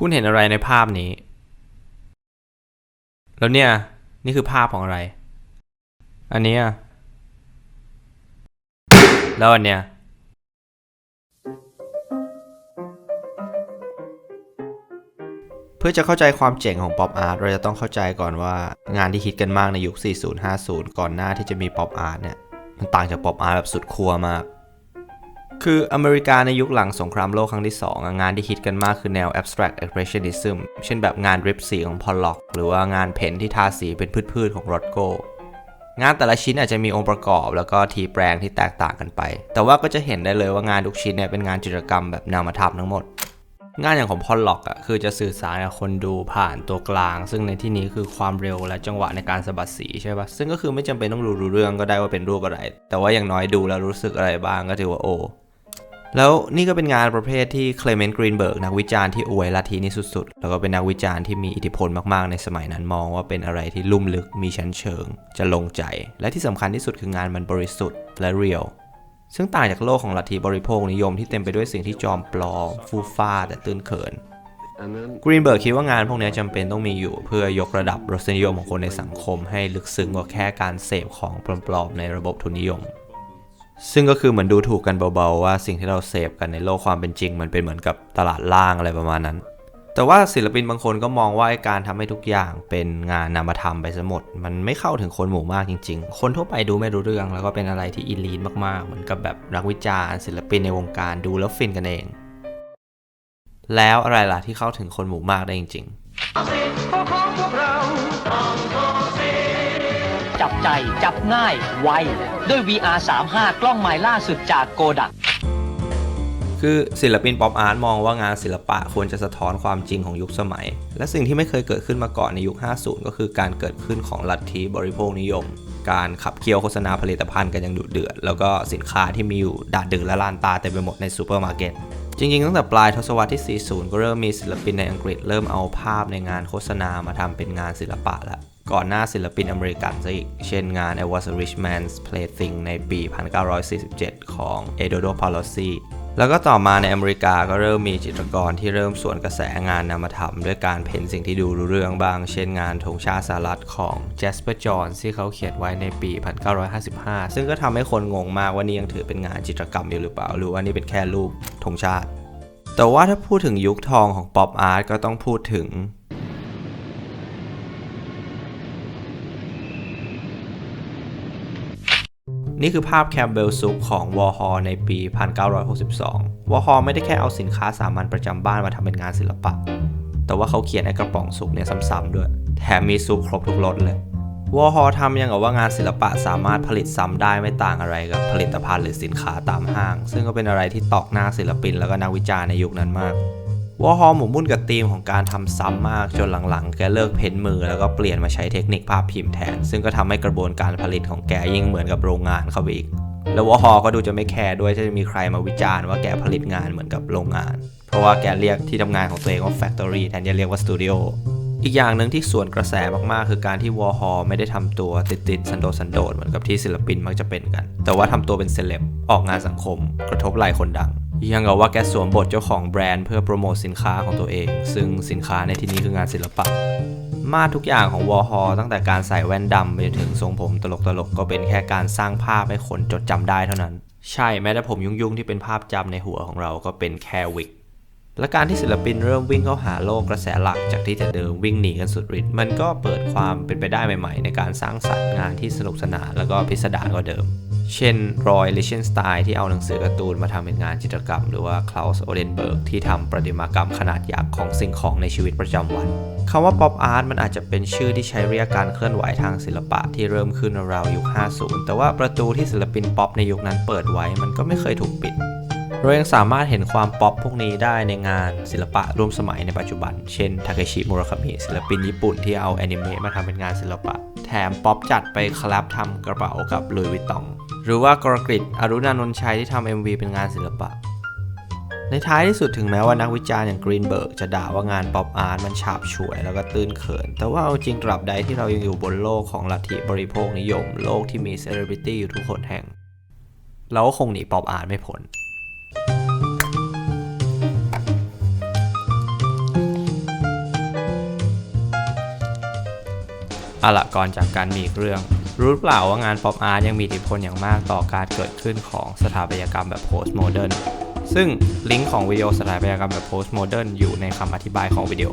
คุณเห็นอะไรในภาพนี้ แล้วเนี่ย นี่คือภาพของอะไร อันนี้แล้วอันเนี้ยเพื่อจะเข้าใจความเจ๋งของป๊อปอาร์ตเราจะต้องเข้าใจก่อนว่างานที่ฮิตกันมากในยุค 40-50 ก่อนหน้าที่จะมีป๊อปอาร์ตเนี่ย มันต่างจากป๊อปอาร์ตแบบสุดขั้วมาก คืออเมริกาในยุคหลังสงครามโลกครั้งที่2อะงานที่ฮิตกันมากคือแนว abstract expressionism เช่นแบบงานริบสีของพอลล็อกหรือว่างานเพ้นท์ที่ทาสีเป็นพืชๆของรอดโกงานแต่ละชิ้นอาจจะมีองค์ประกอบแล้วก็ทีแปลงที่แตกต่างกันไป แต่ว่าก็จะเห็นได้เลยว่างานทุกชิ้นเนี่ยเป็นงานจิตรกรรมแบบนามธรรมทั้งหมด งานอย่างของพอลล็อกอะคือจะสื่อสารกับคนดูผ่านตัวกลาง ซึ่งในที่นี้คือความเร็วและจังหวะในการสะบัดสีใช่ปะซึ่งก็คือไม่จำเป็นต้องรู้รู้เรื่องก็ได้ว่าเป็นรูปอะไร แต่ว่าอย่างน้อยดูแล้วรู้สึกอะไรบ้างก็ถือว่าโอ แล้วนี่ก็เป็นงานประเภทที่เคลเมนต์กรีนเบิร์กนักวิจารณ์ที่อวยลัทธินี้สุดๆ แล้วก็เป็นนักวิจารณ์ที่มีอิทธิพลมากๆ ในสมัยนั้นมองว่าเป็นอะไรที่ลุ่มลึกมีชั้นเชิง จะลงใจ และที่สำคัญที่สุดคืองานมันบริสุทธิ์และเรียลซึ่งต่างจากโลกของลัทธิบริโภคนิยมที่เต็มไปด้วยสิ่งที่จอมปลอมฟูฟ้าแต่ตื้นเขินกรีนเบิร์กคิดว่างานพวกนี้จำเป็นต้องมีอยู่เพื่อยกระดับรสนิยมของคนในสังคมให้ลึกซึ้งกว่าแค่การเสพของปลอมๆในระบบทุนนิยม ซึ่งก็คือเหมือนดูถูกกันเบาๆ ว่าสิ่งที่เราเสพกันในโลกความเป็นจริง มันเป็นเหมือนกับตลาดล่างอะไรประมาณนั้น แต่ว่าศิลปินบางคนก็มองว่าการทำให้ทุกอย่างเป็นงานนามธรรมไปซะหมด มันไม่เข้าถึงคนหมู่มากจริง ๆ คนทั่วไปดูไม่รู้เรื่อง แล้วก็เป็นอะไรที่อีลีนมากๆ เหมือนกับแบบนักวิจารณ์ศิลปินในวงการดูแล้วฟินกันเอง แล้วอะไรล่ะที่เข้าถึงคนหมู่มากได้จริงๆ จับใจ จับง่าย ไว ด้วย VR 35 กล้องใหม่ล่าสุดจากโกดัก คือศิลปินป๊อปอาร์ตมองว่างานศิลปะควรจะสะท้อนความจริงของยุคสมัย และสิ่งที่ไม่เคยเกิดขึ้นมาก่อนในยุค 50 ก็คือการเกิดขึ้นของลัทธิบริโภคนิยม การขับเคี่ยวโฆษณาผลิตภัณฑ์กันอย่างดุเดือด แล้วก็สินค้าที่มีอยู่ด่าดึกและลานตาเต็มไปหมดในซูเปอร์มาร์เก็ตจริงๆ ตั้งแต่ปลายทศวรรษที่ 40 ก็เริ่มมีศิลปินในอังกฤษเริ่มเอาภาพในงานโฆษณามาทำเป็นงานศิลปะแล้ว ก่อนหน้าศิลปินอเมริกันซะอีก เช่นงาน I Was a Rich Man's Plaything ในปี 1947 ของ Eduardo Palazzi แล้วก็ต่อมาในอเมริกาก็เริ่มมีจิตรกรที่เริ่มสวนกระแสงานนามธรรม ด้วยการเพ้นสิ่งที่ดูรู้เรื่องบ้าง เช่นงานธงชาติสหรัฐของ Jasper Johns ที่เขาเขียนไว้ในปี 1955 ซึ่งก็ทำให้คนงงมากว่านี่ยังถือเป็นงานจิตรกรรมอยู่หรือเปล่า หรือว่านี่เป็นแค่รูปธงชาติ แต่ว่าถ้าพูดถึงยุคทองของป๊อปอาร์ตก็ต้องพูดถึง นี่คือภาพแคมเบลซุปของวอฮอในปี 1962 วอฮอไม่ได้แค่เอาสินค้าสามัญประจำบ้านมาทำเป็นงานศิลปะ แต่ว่าเขาเขียนในกระป๋องซุปเนี่ยซ้ำๆด้วย แถมมีซุปครบทุกรสเลยวอฮอทำยังกับว่างานศิลปะสามารถผลิตซ้ำได้ไม่ต่างอะไรกับผลิตภัณฑ์หรือสินค้าตามห้าง ซึ่งก็เป็นอะไรที่ตอกหน้าศิลปินแล้วก็นักวิจารณ์ในยุคนั้นมาก วอฮอหมกมุ่นกับธีมของการทำซ้ำมากจนหลังๆ แกเลิกเพ้นมือแล้วก็เปลี่ยนมาใช้เทคนิคภาพพิมพ์แทน ซึ่งก็ทำให้กระบวนการผลิตของแกยิ่งเหมือนกับโรงงานเข้าไปอีก แล้ววอฮอก็ดูจะไม่แคร์ด้วยถ้าจะมีใครมาวิจารณ์ว่าแกผลิตงานเหมือนกับโรงงาน เพราะว่าแกเรียกที่ทำงานของตัวเองว่า Factory แทนจะเรียกว่า Studio อีกอย่างหนึ่งที่ส่วนกระแสมากๆ คือการที่วอฮอไม่ได้ทำตัวติดๆสันโดษสันโดษเหมือนกับที่ศิลปินมักจะเป็นกัน แต่ว่าทำตัวเป็นเซเลบออกงานสังคม กระทบไหลคนดัง ยังกับว่าแกสวมบทเจ้าของแบรนด์เพื่อโปรโมทสินค้าของตัวเอง ซึ่งสินค้าในที่นี้คืองานศิลปะ มาทุกอย่างของวอฮอตั้งแต่การใส่แว่นดำไปจนถึงทรงผมตลกๆ ก็เป็นแค่การสร้างภาพให้คนจดจำได้เท่านั้น ใช่แม้แต่ผมยุ่งๆที่เป็นภาพจำในหัวของเราก็เป็นแค่วิกและการที่ศิลปินเริ่มวิ่งเข้าหาโลกกระแสหลักจากที่แต่เดิมวิ่งหนีกันสุดฤทธิ์มันก็เปิดความเป็นไปได้ใหม่ ๆ ในการสร้างสรรค์งานที่สนุกสนานแล้วก็พิสดารกว่าเดิม เช่นรอยลิเชนสไตน์ที่เอาหนังสือการ์ตูนมาทำเป็นงานจิตรกรรม หรือว่าคลาสโอเดนเบิร์กที่ทำประติมากรรมขนาดยักษ์ของสิ่งของในชีวิตประจำวันคำว่าป๊อปอาร์ตมันอาจจะเป็นชื่อที่ใช้เรียกการเคลื่อนไหวทางศิลปะที่เริ่มขึ้นราวยุค 50 แต่ว่าประตูที่ศิลปินป๊อปในยุคนั้นเปิดไว้มันก็ไม่เคยถูกปิดเรายังสามารถเห็นความป๊อปพวกนี้ได้ในงานศิลปะร่วมสมัยในปัจจุบัน เช่น ทาเคชิ มุราคามิ ศิลปินญี่ปุ่นที่เอาแอนิเมะมาทำเป็นงานศิลปะ แถมป๊อปจัดไปคลแลบทำกระเป๋ากับลุยวิตตอง หรือว่ากรกริดอรุณานนท์ชัยที่ทำ MV เป็นงานศิลปะ ในท้ายที่สุดถึงแม้ว่านักวิจารณ์อย่างกรีนเบิร์กจะด่าว่างานป๊อปอาร์ตมันฉาบฉวยแล้วก็ตื้นเขิน แต่ว่าเอาจริงตราบใดที่เรายังอยู่บนโลกของลัทธิบริโภคนิยม โลกที่มีเซเลบริตี้อยู่ทุกคนแห่ง เราก็คงหนีป๊อปอาร์ตไม่พ้น เอาละก่อนจากการมีอีกเรื่อง รู้เปล่าว่างานป๊อปอาร์ตยังมีอิทธิพลอย่างมากต่อการเกิดขึ้นของสถาปัตยกรรมแบบโพสต์โมเดิร์นซึ่งลิงก์ของวิดีโอสถาปัตยกรรมแบบโพสต์โมเดิร์นอยู่ในคำอธิบายของวิดีโอ